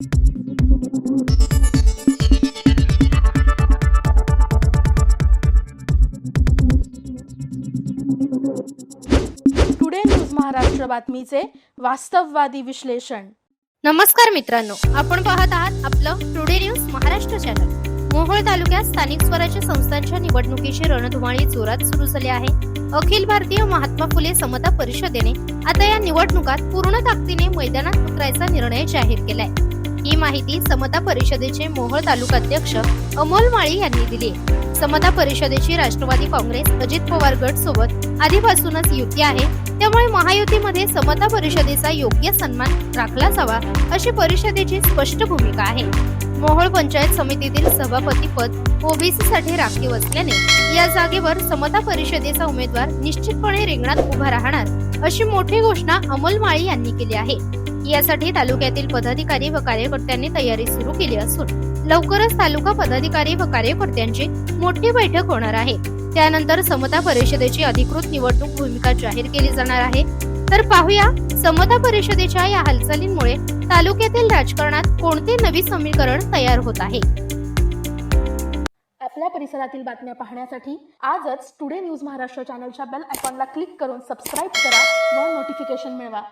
Today news Maharashtra बातमीचे वास्तववादी विश्लेषण नमस्कार मित्रांनो आपण पाहत आहात आपलं today news Maharashtra channel Mohol तालुक्यात स्थानिक स्वराज्य संस्थांच्या निवडणुकीची रणधुमाळी जोरात सुरू झाली आहे. अखिल भारतीय महात्मा फुले समता परिषदेने आता या निवडणुकात पूर्ण ताकदीने मैदानात उतरायचा निर्णय जाहीर केलाय. ही माहिती समता परिषदेचे मोहोळ तालुकाध्यक्ष अमोल माळी यांनी दिली. समता परिषदेची राष्ट्रवादी काँग्रेस अजित पवार गट सोबत आधीपासूनच युती आहे त्यामुळे महायुतीमध्ये समता परिषदेचा योग्य सन्मान राखला जावा अशी परिषदेची स्पष्ट भूमिका आहे. मोहोळ पंचायत समितीतील सभापती पद ओबीसी साठी राखीव असल्याने या जागेवर समता परिषदेचा उमेदवार निश्चितपणे रिंगणात उभा राहणार अशी मोठी घोषणा अमोल माळी यांनी केली आहे. यासाठी तालुक्यातील पदाधिकारी व कार्यकर्त्यांनी तयारी सुरू केली असून लवकरच तालुका पदाधिकारी व कार्यकर्त्यांची मोठी बैठक होणार आहे. त्यानंतर समता परिषदेची अधिकृत निवडणूक भूमिका जाहीर केली जाणार आहे. तर पाहूया समता परिषदेच्या या हालचालींमुळे तालुक्यातील राजकारणात कोणते नवी समीकरण तयार होत आहे? आपल्या परिसरातील बातम्या पाहण्यासाठी आजच टुडे न्यूज महाराष्ट्र चॅनलच्या बेल आयकॉनला क्लिक करून सबस्क्राईब करा व नोटिफिकेशन मिळवा.